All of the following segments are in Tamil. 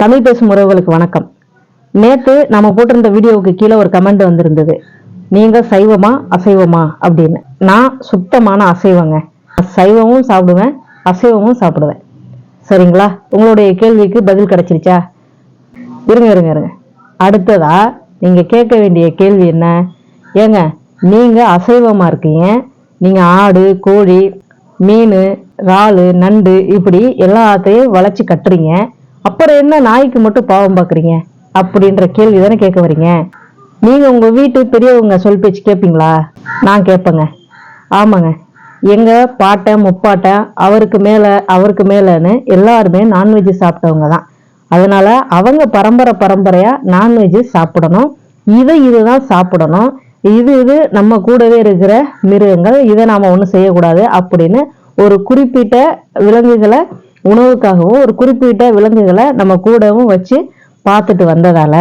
தமிழ் பேசும் உறவுகளுக்கு வணக்கம். நேற்று நம்ம போட்டிருந்த வீடியோவுக்கு கீழே ஒரு கமெண்ட் வந்திருந்தது. நீங்க சைவமா அசைவமா அப்படின்னு. நான் சுத்தமான அசைவங்க. சைவமும் சாப்பிடுவேன் அசைவமும் சாப்பிடுவேன். சரிங்களா? உங்களுடைய கேள்விக்கு பதில் கிடைச்சிருச்சா? இருங்க இருங்க இருங்க. அடுத்ததா நீங்க கேட்க வேண்டிய கேள்வி என்ன? ஏங்க நீங்க அசைவமா இருக்கீங்க. நீங்க ஆடு கோழி மீன் இறால் நண்டு இப்படி எல்லாத்தையும் வளைச்சு கட்டுறீங்க. அப்புறம் என்ன நாய்க்கு மட்டும் பாவம் பார்க்குறீங்க அப்படின்ற கேள்வி தானே கேட்க வரீங்க? நீங்க உங்க வீட்டு பெரியவங்க சொல் பேச்சு கேட்பீங்களா நான் கேட்பேங்க. ஆமாங்க. எங்க பாட்டன் முப்பாட்டன் அவருக்கு மேல அவருக்கு மேலன்னு எல்லாருமே நான்வெஜ் சாப்பிட்டவங்க தான். அதனால அவங்க பரம்பரை பரம்பரையா நான்வெஜ் சாப்பிடணும். இது இதுதான் சாப்பிடணும். இது இது நம்ம கூடவே இருக்கிற மிருகங்கள் இதை நாம ஒன்றும் செய்யக்கூடாது அப்படின்னு ஒரு குறிப்பிட்ட விலங்குகளை உணவுக்காகவும் ஒரு குறிப்பிட்ட விலங்குகளை நம்ம கூடவும் வச்சு பார்த்துட்டு வந்ததால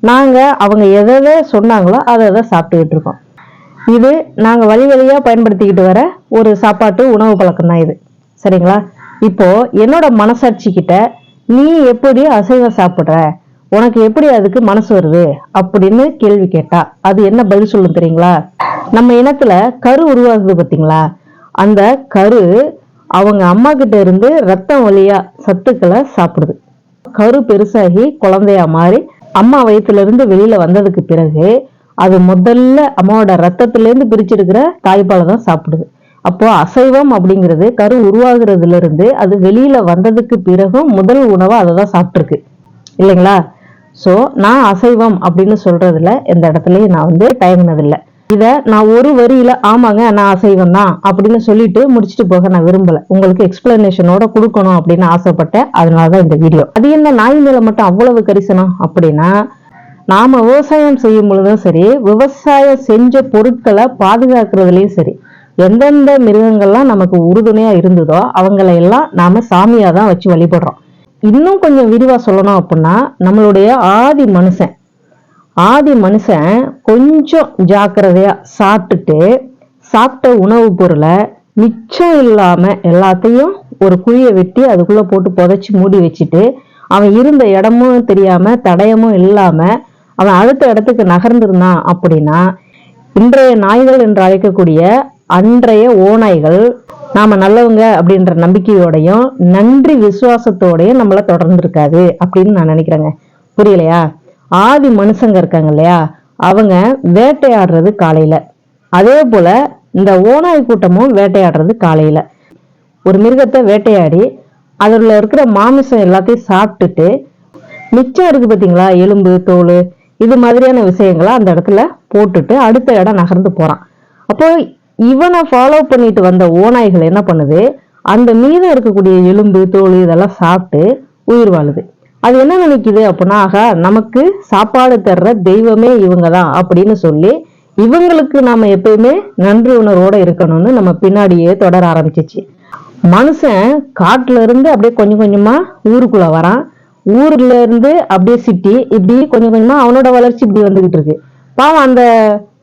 நாங்கள் அவங்க எதை எதை சொன்னாங்களோ அதை அதை சாப்பிட்டுக்கிட்டு இருக்கோம். இது நாங்கள் வழி வழியாக பயன்படுத்திக்கிட்டு வர ஒரு சாப்பாட்டு உணவு பழக்கம் தான் இது. சரிங்களா? இப்போ என்னோட மனசாட்சி கிட்ட நீ எப்படி அசைவம் சாப்பிட்ற? உனக்கு எப்படி அதுக்கு மனசு வருது? அப்படின்னு கேள்வி கேட்டா அது என்ன பதில் சொல்லும் தெரியுங்களா? நம்ம இனத்துல கரு உருவாகுது பார்த்தீங்களா அந்த கரு அவங்க அம்மா கிட்ட இருந்து ரத்தம் வழியா சத்துக்களை சாப்பிடுது. கரு பெருசாகி குழந்தையா மாறி அம்மா வயித்துல இருந்து வெளியில வந்ததுக்கு பிறகு அது முதல்ல அம்மாவோட ரத்தத்துல இருந்து பிரிச்செடுக்கிற தாய்ப்பாலை தான் சாப்பிடுது. அப்போ அசைவம் அப்படிங்கிறது கரு உருவாகிறதுல இருந்து அது வெளியில வந்ததுக்கு பிறகும் முதல் உணவா அதை தான் சாப்பிட்டுருக்கு. இல்லைங்களா? சோ நான் அசைவம் அப்படின்னு சொல்றதுல எந்த இடத்துலயும் நான் வந்து தயங்கினதில்லை. இதை நான் ஒரு வரியில ஆமாங்க நான் அசைவம் தான் அப்படின்னு சொல்லிட்டு முடிச்சுட்டு போக நான் விரும்பல. உங்களுக்கு எக்ஸ்பிளனேஷனோட கொடுக்கணும் அப்படின்னு ஆசைப்பட்டேன். அதனாலதான் இந்த வீடியோ அது என்ன நாய் மேல மட்டும் அவ்வளவு கரிசனம்? அப்படின்னா நாம விவசாயம் செய்யும் பொழுதும் சரி விவசாயம் செஞ்ச பொருட்களை பாதுகாக்கிறதுலயும் சரி எந்தெந்த மிருகங்கள்லாம் நமக்கு உறுதுணையா இருந்ததோ அவங்களை எல்லாம் நாம சாமியா தான் வச்சு வழிபடுறோம். இன்னும் கொஞ்சம் விரிவா சொல்லணும் அப்படின்னா நம்மளுடைய ஆதி மனுஷன் ஆதி மனுஷன் கொஞ்சம் ஜாக்கிரதையா சாப்பிட்டுட்டு சாப்பிட்ட உணவுப் பொருளை மிச்சம் இல்லாம எல்லாத்தையும் ஒரு குழியை வெட்டி அதுக்குள்ள போட்டு புதைச்சி மூடி வச்சுட்டு அவன் இருந்த இடமும் தெரியாம தடயமும் இல்லாம அவன் அடுத்த இடத்துக்கு நகர்ந்திருந்தான் அப்படின்னா இன்றைய நாய்கள் என்று அழைக்கக்கூடிய அன்றைய ஓநாய்கள் நாம நல்லவங்க அப்படின்ற நம்பிக்கையோடையும் நன்றி விசுவாசத்தோடையும் நம்மள தொடர்ந்து இருக்காது அப்படின்னு நான் நினைக்கிறேங்க. புரியலையா? ஆதி மனுஷங்க இருக்காங்க இல்லையா? அவங்க வேட்டையாடுறது காலையில. அதே போல இந்த ஓநாய் கூட்டமும் வேட்டையாடுறது காலையில. ஒரு மிருகத்தை வேட்டையாடி அதில் இருக்கிற மாமிசம் எல்லாத்தையும் சாப்பிட்டுட்டு மிச்சம் இருக்கு பார்த்தீங்களா எலும்பு தோல் இது மாதிரியான விஷயங்களை அந்த இடத்துல போட்டுட்டு அடுத்த இடம் நகர்ந்து போகிறான் அப்போ இவனை ஃபாலோ பண்ணிட்டு வந்த ஓநாய்கள் என்ன பண்ணுது? அந்த மீதம் இருக்கக்கூடிய எலும்பு தோல் இதெல்லாம் சாப்பிட்டு உயிர் வாழுது. அது என்ன நினைக்குது அப்படின்னா ஆகா நமக்கு சாப்பாடு தர்ற தெய்வமே இவங்க தான் அப்படின்னு சொல்லி இவங்களுக்கு நாம எப்பயுமே நன்றி உணர்வோட இருக்கணும்னு நம்ம பின்னாடியே தொடர ஆரம்பிச்சிச்சு. மனுஷன் காட்டுல இருந்து அப்படியே கொஞ்சம் கொஞ்சமா ஊருக்குள்ள வரான். ஊர்ல இருந்து அப்படியே சிட்டி இப்படி கொஞ்சம் கொஞ்சமா அவனோட வளர்ச்சி இப்படி வந்துகிட்டு இருக்கு. பாவம் அந்த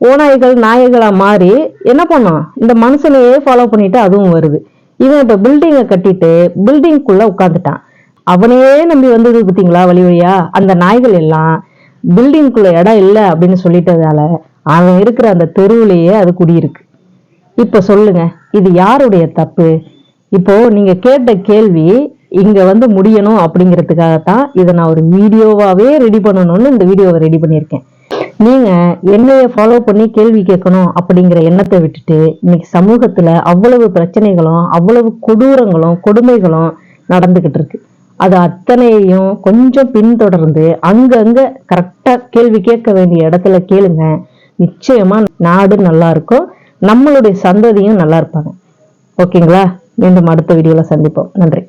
ஓநாய்கள் நாய்களா மாறி என்ன பண்ணும் இந்த மனுஷனையே ஃபாலோ பண்ணிட்டு அதுவும் வருது. இவன் இப்ப பில்டிங்கை கட்டிட்டு பில்டிங்குள்ள உட்காந்துட்டான் அவனையே நம்பி வந்தது பார்த்தீங்களா வழி வழியா? அந்த நாய்கள் எல்லாம் பில்டிங்குள்ள இடம் இல்லை அப்படின்னு சொல்லிட்டதால அவன் இருக்கிற அந்த தெருவுலேயே அது குடியிருக்கு. இப்ப சொல்லுங்க இது யாருடைய தப்பு? இப்போ நீங்க கேட்ட கேள்வி இங்க வந்து முடியணும் அப்படிங்கிறதுக்காகத்தான் இதை நான் ஒரு வீடியோவாவே ரெடி பண்ணணும்னு இந்த வீடியோவை ரெடி பண்ணியிருக்கேன். நீங்க என்னைய ஃபாலோ பண்ணி கேள்வி கேட்கணும் அப்படிங்கிற எண்ணத்தை விட்டுட்டு இன்னைக்கு சமூகத்துல அவ்வளவு பிரச்சனைகளும் அவ்வளவு கொடூரங்களும் கொடுமைகளும் நடந்துகிட்டு இருக்கு. அது அத்தனையும் கொஞ்சம் பின்தொடர்ந்து அங்கங்க கரெக்டா கேள்வி கேட்க வேண்டிய இடத்துல கேளுங்க. நிச்சயமா நாடு நல்லா இருக்கும். நம்மளுடைய சந்ததியும் நல்லா இருப்பாங்க. ஓகேங்களா? மீண்டும் அடுத்த வீடியோல சந்திப்போம். நன்றி.